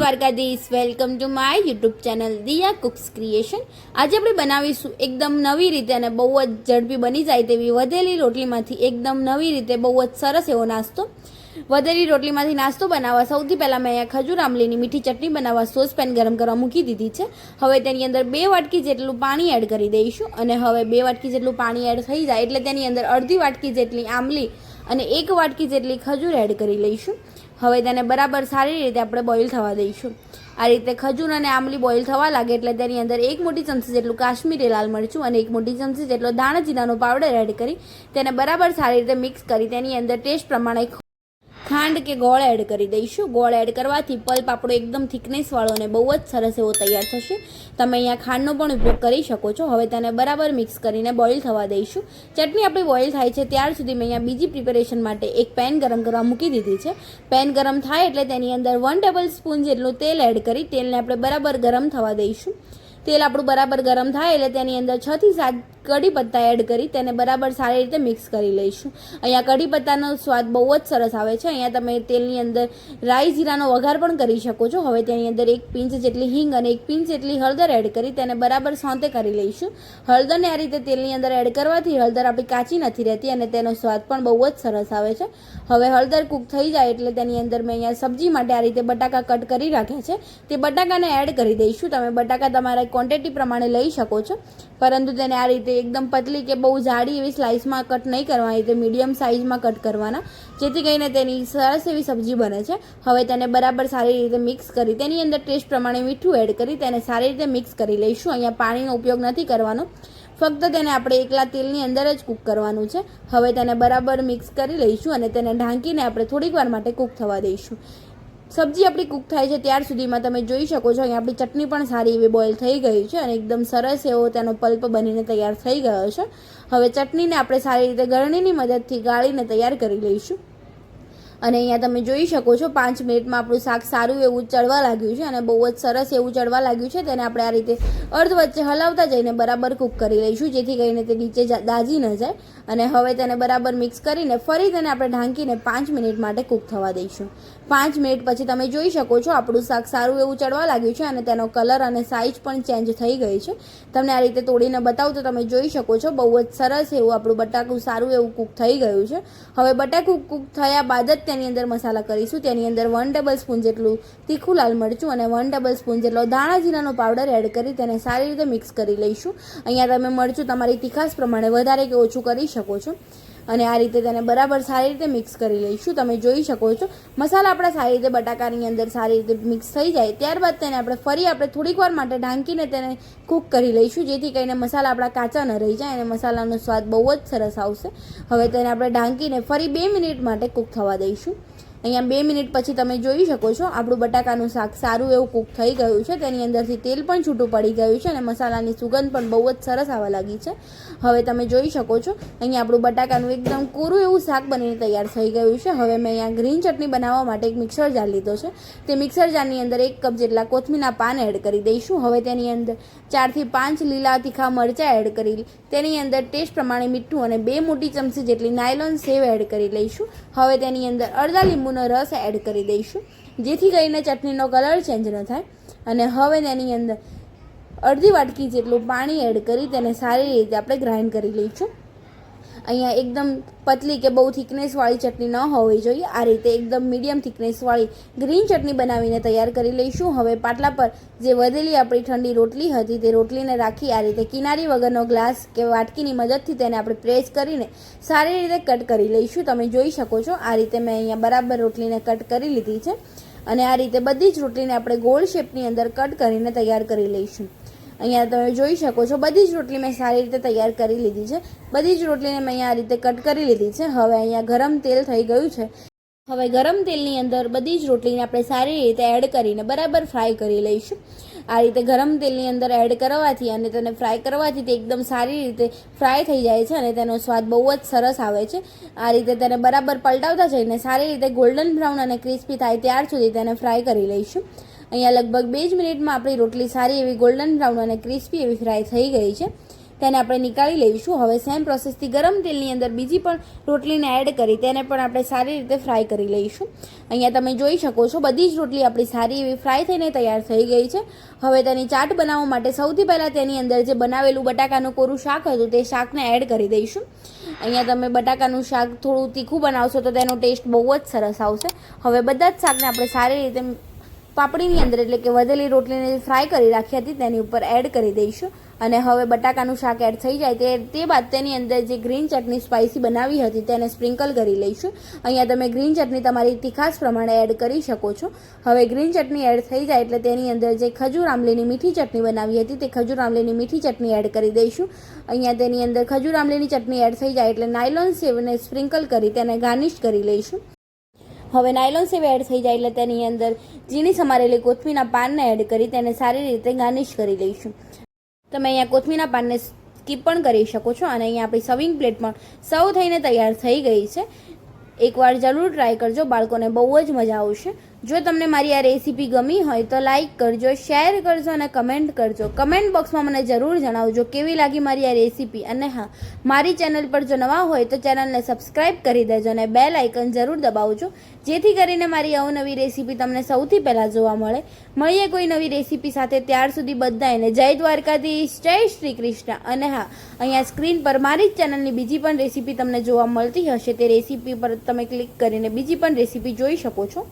Dwarkadhish welcome to my YouTube channel Diya cooks creation આજે આપણે બનાવીશું એકદમ નવી રીતે અને બહુ જ ઝડપી બની જાય તેવી વધેલી રોટલીમાંથી એકદમ નવી રીતે બહુ જ સરસ એવો નાસ્તો. વધેલી રોટલીમાંથી નાસ્તો બનાવવા સૌથી પહેલાં મેં અહીંયા ખજૂર આંબલીની મીઠી ચટણી બનાવવા સોસ પેન ગરમ કરવા મૂકી દીધી છે. હવે તેની અંદર બે વાટકી જેટલું પાણી એડ કરી દઈશું અને હવે બે વાટકી જેટલું પાણી એડ થઈ જાય એટલે તેની અંદર અડધી વાટકી જેટલી આંબલી અને એક વાટકી જેટલી ખજૂર એડ કરી લઈશું. હવે તેને બરાબર સારી રીતે આપણે બોઇલ થવા દઈશું. આ રીતે ખજૂર અને આંબલી બોઇલ થવા લાગે એટલે તેની અંદર એક મોટી ચમચી જેટલું કાશ્મીરી લાલ મરચું અને એક મોટી ચમચી જેટલો દાણા જીરાનો પાવડર એડ કરી તેને બરાબર સારી રીતે મિક્સ કરી તેની અંદર ટેસ્ટ પ્રમાણે ખાંડ કે ગોળ એડ કરી દઈશું. ગોળ એડ કરવાથી પલ્પ આપણો એકદમ થિકનેસવાળો અને બહુ જ સરસ એવો તૈયાર થશે. તમે અહીંયા ખાંડનો પણ ઉપયોગ કરી શકો છો. હવે તેને બરાબર મિક્સ કરીને બોઇલ થવા દઈશું. ચટણી આપણી બોઇલ થાય છે ત્યાર સુધી મેં અહીંયા બીજી પ્રિપેરેશન માટે એક પેન ગરમ કરવા મૂકી દીધી છે. પેન ગરમ થાય એટલે તેની અંદર વન ટેબલ સ્પૂન જેટલું તેલ એડ કરી તેલને આપણે બરાબર ગરમ થવા દઈશું. તેલ આપણું બરાબર ગરમ થાય એટલે તેની અંદર છથી સાત કઢી પત્તા એડ કરી તેને બરાબર સારી રીતે મિક્સ કરી લઈશું. અહીંયા કઢી પત્તાનો સ્વાદ બહુ જ સરસ આવે છે. અહીંયા તમે તેલની અંદર રાઈ જીરાનો વઘાર પણ કરી શકો છો. હવે તેની અંદર એક પિંચ જેટલી હિંગ અને એક પિંચ જેટલી હળદર એડ કરી તેને બરાબર સોંતે કરી લઈશું. હળદરને આ રીતે તેલની અંદર એડ કરવાથી હળદર આપણી કાચી નથી રહેતી અને તેનો સ્વાદ પણ બહુ જ સરસ આવે છે. હવે હળદર કૂક થઈ જાય એટલે તેની અંદર મેં અહીંયા સબ્જી માટે આ રીતે બટાકા કટ કરી રાખ્યા છે. તે બટાકાને એડ કરી દઈશું. તમે બટાકા તમારા ક્વોન્ટિટી પ્રમાણે લઈ શકો છો. પરંતુ તેને આ રીતે એકદમ પતલી કે બહુ જાડી એવી સ્લાઇસમાં કટ નહીં કરવાની, તે મીડિયમ સાઇઝમાં કટ કરવાના. જેથી કરીને તેની સરસ એવી સબ્જી બને છે. હવે તેને બરાબર સારી રીતે મિક્સ કરી, તેની અંદર ટેસ્ટ પ્રમાણે મીઠું એડ કરી, તેને સારી રીતે મિક્સ કરી લઈશું. અહીંયા પાણીનો ઉપયોગ નથી કરવાનો. ફક્ત તેને આપણે એકલા તેલની અંદર જ કૂક કરવાનું છે. હવે તેને બરાબર મિક્સ કરી લઈશું અને તેને ઢાંકીને આપણે થોડીક વાર માટે કૂક થવા દઈશું. સબ્જી આપણી કૂક થાય છે ત્યાર સુધીમાં તમે જોઈ શકો છો. અહીંયા આપણી ચટણી પણ સારી એવી બોઇલ થઈ ગઈ છે અને એકદમ સરસ એવો તેનો પલ્પ બનીને તૈયાર થઈ ગયો છે. હવે ચટણીને આપણે સારી રીતે ગરણીની મદદથી ગાળીને તૈયાર કરી લઈશું. અને અહીંયા તમે જોઈ શકો છો પાંચ મિનિટમાં આપણું શાક સારું એવું ચડવા લાગ્યું છે અને બહુ જ સરસ એવું ચડવા લાગ્યું છે તેને આપણે આ રીતે અર્ધ વચ્ચે હલાવતા જઈને બરાબર કૂક કરી લઈશું, જેથી કરીને તે નીચે દાજી ન જાય. અને હવે તેને બરાબર મિક્સ કરીને ફરી તેને આપણે ઢાંકીને પાંચ મિનિટ માટે કૂક થવા દઈશું. પાંચ મિનિટ પછી તમે જોઈ શકો છો આપણું શાક સારું એવું ચડવા લાગ્યું છે અને તેનો કલર અને સાઇઝ પણ ચેન્જ થઈ ગઈ છે. તમને આ રીતે તોડીને બતાવું તો તમે જોઈ શકો છો બહુ જ સરસ એવું આપણું બટાકું સારું એવું કૂક થઈ ગયું છે. હવે બટાકું કૂક થયા બાદ જ તેની અંદર મસાલા કરીશું. તેની અંદર વન ડબલ સ્પૂન જેટલું તીખું લાલ મરચું અને વન ડબલ સ્પૂન જેટલો ધાણા જીરાનો પાવડર એડ કરી તેને સારી રીતે મિક્સ કરી લઈશું. અહીંયા તમે મરચું તમારી તીખાશ પ્રમાણે વધારે કે ઓછું કરી શકો છો. અને આ રીતે તેને બરાબર સારી રીતે મિક્સ કરી લઈશું. તમે જોઈ શકો છો. મસાલા આપણા સારી રીતે બટાકાની અંદર સારી રીતે મિક્સ થઈ જાય. ત્યારબાદ તેને આપણે ફરી આપણે થોડીક વાર માટે ઢાંકીને તેને કૂક કરી લઈશું, જેથી કરીને મસાલા આપણા કાચા ન રહી જાય અને મસાલાનો સ્વાદ બહુ જ સરસ આવશે. હવે તેને આપણે ઢાંકીને ફરી બે મિનિટ માટે કૂક થવા દઈશું. અહીંયા બે મિનિટ પછી તમે જોઈ શકો છો, આપણું બટાકાનું શાક સારું એવું કૂક થઈ ગયું છે, તેની અંદરથી તેલ પણ છૂટું પડી ગયું છે અને મસાલાની સુગંધ પણ બહુ જ સરસ આવવા લાગી છે. હવે તમે જોઈ શકો છો, અહીંયા આપણું બટાકાનું એકદમ કોરું એવું શાક બનીને તૈયાર થઈ ગયું છે. હવે મેં અહીંયા ગ્રીન ચટણી બનાવવા માટે એક મિક્સર જાર લીધો છે. તે મિક્સર જારની અંદર એક કપ જેટલા કોથમીના પાન એડ કરી દઈશું. હવે તેની અંદર ચારથી પાંચ લીલા તીખા મરચાં એડ કરી, તેની અંદર ટેસ્ટ પ્રમાણે મીઠું અને બે મોટી ચમચી જેટલી નાયલોન સેવ એડ કરી લઈશું. હવે તેની અંદર અડધા લીંબુનો રસ એડ કરી દઈશું. જેથી કરીને ચટણીનો કલર ચેન્જ ન થાય. અને હવે તેની અંદર અડધી વાટકી જેટલું પાણી એડ કરી તેને સારી રીતે આપણે ગ્રાઇન્ડ કરી લઈશું. અહીંયા એકદમ પતલી કે બહુ થિકનેસવાળી ચટણી ન હોવી જોઈએ. આ રીતે એકદમ મીડિયમ થિકનેસવાળી ગ્રીન ચટણી બનાવીને તૈયાર કરી લઈશું. હવે પાટલા પર જે વધેલી આપણી ઠંડી રોટલી હતી તે રોટલીને રાખી આ રીતે કિનારી વગરનો ગ્લાસ કે વાટકીની મદદથી તેને આપણે પ્રેસ કરીને સારી રીતે કટ કરી લઈશું. તમે જોઈ શકો છો, આ રીતે મેં અહીંયા બરાબર રોટલીને કટ કરી લીધી છે. અને આ રીતે બધી જ રોટલીને આપણે ગોળ શેપની અંદર કટ કરીને તૈયાર કરી લઈશું. અહીંયા તમે જોઈ શકો છો, બધી જ રોટલી મેં સારી રીતે તૈયાર કરી લીધી છે. બધી જ રોટલીને મેં અહીંયા આ રીતે કટ કરી લીધી છે. હવે અહીંયા ગરમ તેલ થઈ ગયું છે. હવે ગરમ તેલની અંદર બધી જ રોટલીને આપણે સારી રીતે એડ કરીને બરાબર ફ્રાય કરી લઈશું. આ રીતે ગરમ તેલની અંદર એડ કરવાથી અને તેને ફ્રાય કરવાથી તે એકદમ સારી રીતે ફ્રાય થઈ જાય છે અને તેનો સ્વાદ બહુ જ સરસ આવે છે. આ રીતે તેને બરાબર પલટાવતા જઈને સારી રીતે ગોલ્ડન બ્રાઉન અને ક્રિસ્પી થાય ત્યાર સુધી તેને ફ્રાય કરી લઈશું. અહીંયા લગભગ બે જ મિનિટમાં આપણી રોટલી સારી એવી ગોલ્ડન બ્રાઉન અને ક્રિસ્પી એવી ફ્રાય થઈ ગઈ છે. તેને આપણે નીકાળી લઈશું. હવે સેમ પ્રોસેસથી ગરમ તેલની અંદર બીજી પણ રોટલીને એડ કરી તેને પણ આપણે સારી રીતે ફ્રાય કરી લઈશું. અહીંયા તમે જોઈ શકો છો, બધી જ રોટલી આપણી સારી એવી ફ્રાય થઈને તૈયાર થઈ ગઈ છે. હવે તેની ચાટ બનાવવા માટે સૌથી પહેલાં તેની અંદર જે બનાવેલું બટાકાનું કોરું શાક હતું તે શાકને એડ કરી દઈશું. અહીંયા તમે બટાકાનું શાક થોડું તીખું બનાવશો તો તેનો ટેસ્ટ બહુ જ સરસ આવશે. હવે બધા જ શાકને આપણે સારી રીતે પાપડીની અંદર એટલે કે વધેલી રોટલીને ફ્રાય કરી રાખી હતી, તેની ઉપર એડ કરી દઈશું. અને હવે બટાકાનું શાક એડ થઈ જાય તે તે બાદ તેની અંદર જે ગ્રીન ચટણી સ્પાઇસી બનાવી હતી, તેને સ્પ્રિંકલ કરી લઈશું. અહીંયા તમે ગ્રીન ચટણી તમારી તીખાસ પ્રમાણે એડ કરી શકો છો. હવે ગ્રીન ચટણી એડ થઈ જાય એટલે તેની અંદર જે ખજૂર આમલીની મીઠી ચટણી બનાવી હતી, તે ખજૂર આમલીની મીઠી ચટણી એડ કરી દઈશું. અહીંયા તેની અંદર ખજૂર આમલીની ચટણી એડ થઈ જાય એટલે નાયલોન સેવને સ્પ્રિંકલ કરી તેને ગાર્નિશ કરી લઈશું. હવે નાયલોન સેવ એડ થઈ જાય એટલે તેની અંદર ઝીણી સમારેલી કોથમીના પાનને એડ કરી તેને સારી રીતે ગાર્નિશ કરી લઈશું. તમે અહીંયા કોથમીના પાનને સ્કીપ પણ કરી શકો છો અને અહીંયા આપણી સર્વિંગ પ્લેટ પણ સર્વ થઈને તૈયાર થઈ ગઈ છે. એકવાર જરૂર ટ્રાય કરજો, બાળકોને બહુ જ મજા આવશે. જો તમને મારી આ રેસીપી ગમી હોય તો લાઈક કરજો શેર કરજો અને કમેન્ટ કરજો. કમેન્ટ બોક્સમાં મને જરૂર જણાવજો કેવી લાગી મારી આ રેસીપી. અને હા, મારી ચેનલ પર જો નવા હોય તો ચેનલને સબસ્ક્રાઈબ કરી દેજો અને બેલ આઇકન જરૂર દબાવજો. જેથી કરીને મારી અવનવી રેસીપી તમને સૌથી પહેલાં જોવા મળે. મળીએ કોઈ નવી રેસીપી સાથે ત્યાર સુધી બધાને જય દ્વારકાધીશ, જય શ્રી કૃષ્ણ. અને હા, અહીંયા સ્ક્રીન પર મારી જ ચેનલની બીજી પણ રેસીપી તમને જોવા મળતી હશે. તે રેસીપી પર તમે ક્લિક કરીને બીજી પણ રેસીપી જોઈ શકો છો.